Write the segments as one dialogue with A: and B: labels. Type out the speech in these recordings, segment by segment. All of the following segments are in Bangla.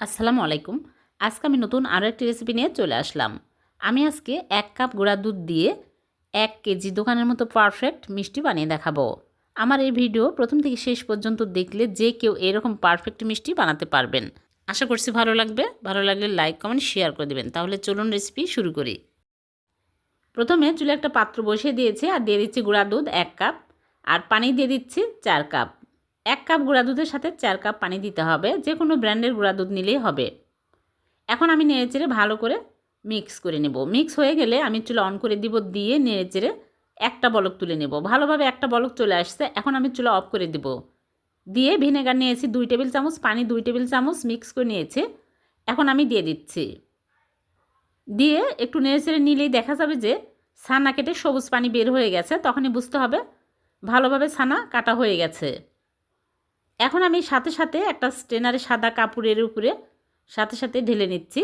A: আসসালামু আলাইকুম। আজকে আমি নতুন আরও একটি রেসিপি নিয়ে চলে আসলাম। আমি আজকে এক কাপ গুঁড়া দুধ দিয়ে এক কেজি দোকানের মতো পারফেক্ট মিষ্টি বানিয়ে দেখাবো। আমার এই ভিডিও প্রথম থেকে শেষ পর্যন্ত দেখলে যে কেউ এরকম পারফেক্ট মিষ্টি বানাতে পারবেন। আশা করছি ভালো লাগবে। ভালো লাগলে লাইক কমেন্ট শেয়ার করে দেবেন। তাহলে চলুন রেসিপি শুরু করি। প্রথমে চুলে একটা পাত্র বসিয়ে দিয়েছি আর দিয়ে দিচ্ছি গুঁড়া দুধ এক কাপ। আর পানি দিয়ে দিচ্ছি চার কাপ। এক কাপ গুঁড়া দুধের সাথে চার কাপ পানি দিতে হবে, যে কোনো ব্র্যান্ডের গুঁড়া দুধ নিলেই হবে। এখন আমি নেড়েচেড়ে ভালো করে মিক্স করে নেব। মিক্স হয়ে গেলে আমি চুলা অন করে দিব, দিয়ে নেড়েচেড়ে একটা বলক তুলে নেব। ভালোভাবে একটা বলক চলে আসছে, এখন আমি চুলা অফ করে দিব। দিয়ে ভিনেগার নিয়েছি, দুই টেবিল চামচ পানি, দুই টেবিল চামচ মিক্স করে নিয়েছি। এখন আমি দিয়ে দিচ্ছি। দিয়ে একটু নেড়েচেড়ে নিলেই দেখা যাবে যে ছানা কেটে সবুজ পানি বের হয়ে গেছে, তখনই বুঝতে হবে ভালোভাবে ছানা কাটা হয়ে গেছে। এখন আমি সাথে সাথে একটা স্টেনারে সাদা কাপড়ের উপরে সাথে সাথে ঢেলে নিচ্ছি।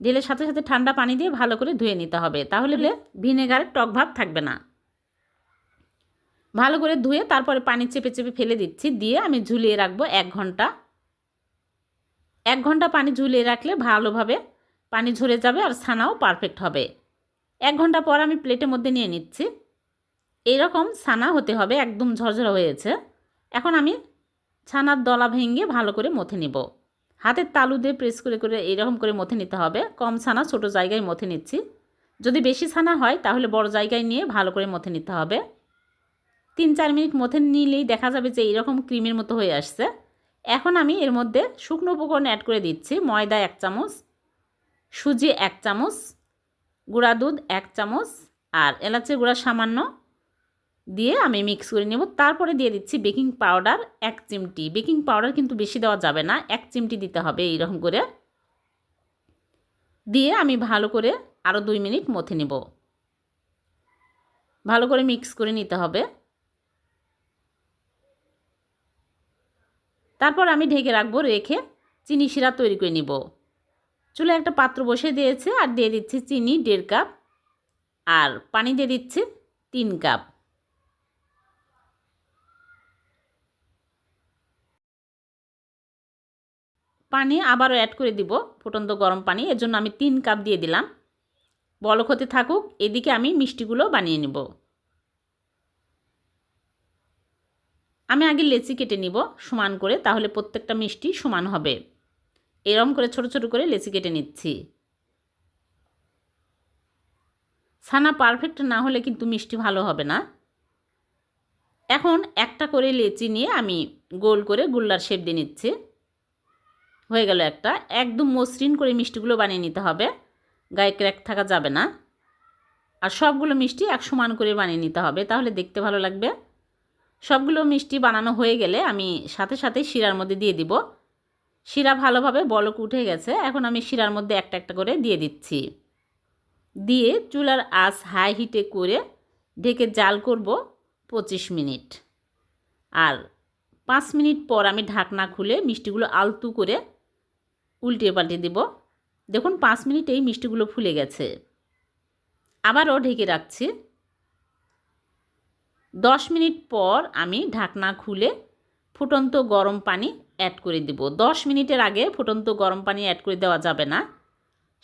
A: ঢেলে সাথে সাথে ঠান্ডা পানি দিয়ে ভালো করে ধুয়ে নিতে হবে। তাহলে ভিনেগারের টক ভাব থাকবে না। ভালো করে ধুয়ে তারপরে পানি চেপে চেপে ফেলে দিচ্ছি। দিয়ে আমি ঝুলিয়ে রাখব এক ঘণ্টা। এক ঘণ্টা পানি ঝুলিয়ে রাখলে ভালোভাবে পানি ঝরে যাবে আর ছানাও পারফেক্ট হবে। এক ঘণ্টা পর আমি প্লেটের মধ্যে নিয়ে নিচ্ছি। এইরকম ছানা হতে হবে একদম ঝরঝরা হয়েছে এখন আমি ছানার দলা ভেঙে ভালো করে মথে নেব। হাতের তালু দিয়ে প্রেস করে করে এইরকম করে মথে নিতে হবে। কম ছানা, ছোট জায়গায় মথে নিচ্ছি। যদি বেশি ছানা হয়, তাহলে বড় জায়গায় নিয়ে ভালো করে মথে নিতে হবে। তিন চার মিনিট মথে নিলেই দেখা যাবে যে এইরকম ক্রিমের মতো হয়ে আসছে। এখন আমি এর মধ্যে শুকনো উপকরণ অ্যাড করে দিচ্ছি। ময়দা এক চামচ, সুজি এক চামচ, গুঁড়া দুধ এক চামচ আর এলাচের গুঁড়া সামান্য দিয়ে আমি মিক্স করে নেব। তারপরে দিয়ে দিচ্ছি বেকিং পাউডার এক চিমটি। বেকিং পাউডার কিন্তু বেশি দেওয়া যাবে না, এক চিমটি দিতে হবে এইরকম করে। দিয়ে আমি ভালো করে আরও দুই মিনিট মথে নেব। ভালো করে মিক্স করে নিতে হবে। তারপর আমি ঢেকে রাখব, রেখে চিনি শিরা তৈরি করে নিব। চুলে একটা পাত্র বসে দিয়েছে আর দিয়ে দিচ্ছি চিনি দেড় কাপ। আর পানি দিয়ে দিচ্ছি তিন কাপ। পানি আবারও অ্যাড করে দিব, ফুটন্ত গরম পানি। এর জন্য আমি তিন কাপ দিয়ে দিলাম। বলক হতে থাকুক, এদিকে আমি মিষ্টিগুলো বানিয়ে নেব। আমি আগে লেচি কেটে নিব সমান করে, তাহলে প্রত্যেকটা মিষ্টি সমান হবে। এরম করে ছোট ছোট করে লেচি কেটে নিচ্ছি। ছানা পারফেক্ট না হলে কিন্তু মিষ্টি ভালো হবে না। এখন একটা করে লেচি নিয়ে আমি গোল করে গুল্লার শেপ দিয়ে নিচ্ছি। হয়ে গেল একটা। একদম মসৃণ করে মিষ্টিগুলো বানিয়ে নিতে হবে। গায়ে ক্র্যাক থাকা যাবে না। আর সবগুলো মিষ্টি এক সমান করে বানিয়ে নিতে হবে, তাহলে দেখতে ভালো লাগবে। সবগুলো মিষ্টি বানানো হয়ে গেলে আমি সাথে সাথে শিরার মধ্যে দিয়ে দিব। শিরা ভালোভাবে বলক উঠে গেছে, এখন আমি শিরার মধ্যে একটা একটা করে দিয়ে দিচ্ছি। দিয়ে চুলার আঁচ হাই হিটে করে ঢেকে জাল করব পঁচিশ মিনিট। আর পাঁচ মিনিট পর আমি ঢাকনা খুলে মিষ্টিগুলো আলতু করে উল্টে পাল্টে দেব। দেখুন, পাঁচ মিনিট এই মিষ্টিগুলো ফুলে গেছে। আবারও ঢেকে রাখছি। দশ মিনিট পর আমি ঢাকনা খুলে ফুটন্ত গরম পানি অ্যাড করে দেব। দশ মিনিটের আগে ফুটন্ত গরম পানি অ্যাড করে দেওয়া যাবে না।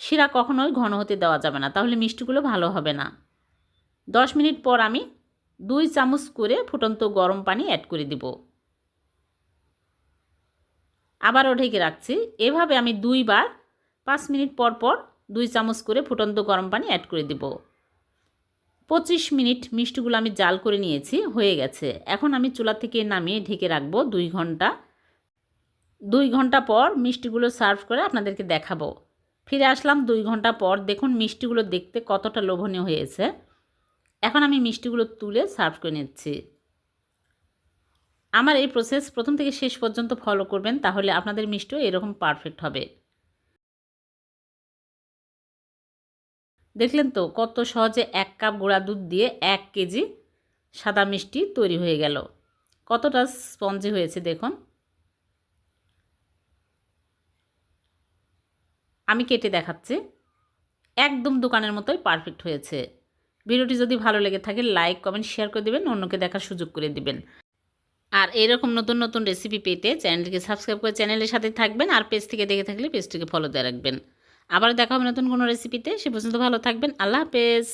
A: শিরা কখনোই ঘন হতে দেওয়া যাবে না। তাহলে মিষ্টিগুলো ভালো হবে না। দশ মিনিট পর আমি দুই চামচ করে ফুটন্ত গরম পানি অ্যাড করে দেবো। আবারও ঢেকে রাখছি। এভাবে আমি দুইবার পাঁচ মিনিট পর পর দুই চামচ করে ফুটন্ত গরম পানি অ্যাড করে দেব। পঁচিশ মিনিট মিষ্টিগুলো আমি জাল করে নিয়েছি, হয়ে গেছে। এখন আমি চুলা থেকে নামিয়ে ঢেকে রাখব দুই ঘণ্টা। দুই ঘণ্টা পর মিষ্টিগুলো সার্ভ করে আপনাদেরকে দেখাবো। ফিরে আসলাম দুই ঘণ্টা পর। দেখুন মিষ্টিগুলো দেখতে কতটা লোভনীয় হয়েছে। এখন আমি মিষ্টিগুলো তুলে সার্ভ করে নিচ্ছি। আমার এই প্রসেস প্রথম থেকে শেষ পর্যন্ত ফলো করবেন, তাহলে আপনাদের মিষ্টিও এরকম পারফেক্ট হবে। দেখলেন তো কত সহজে এক কাপ গুঁড়া দুধ দিয়ে এক কেজি সাদা মিষ্টি তৈরি হয়ে গেল। কতটা স্পঞ্জি হয়েছে দেখুন। আমি কেটে দেখাচ্ছি। একদম দোকানের মতোই পারফেক্ট হয়েছে। ভিডিওটি যদি ভালো লেগে থাকে লাইক কমেন্ট শেয়ার করে দেবেন, অন্যকে দেখার সুযোগ করে দিবেন। আর এরকম নতুন নতুন রেসিপি পেতে চ্যানেলটিকে সাবস্ক্রাইব করে চ্যানেলের সাথে থাকবেন আর পেজ থেকে দেখে থাকলে পেজটিকে ফলো দিয়ে রাখবেন। আবার দেখা হবে নতুন কোনো রেসিপিতে সে পর্যন্ত ভালো থাকবেন। আল্লাহ হাফেজ।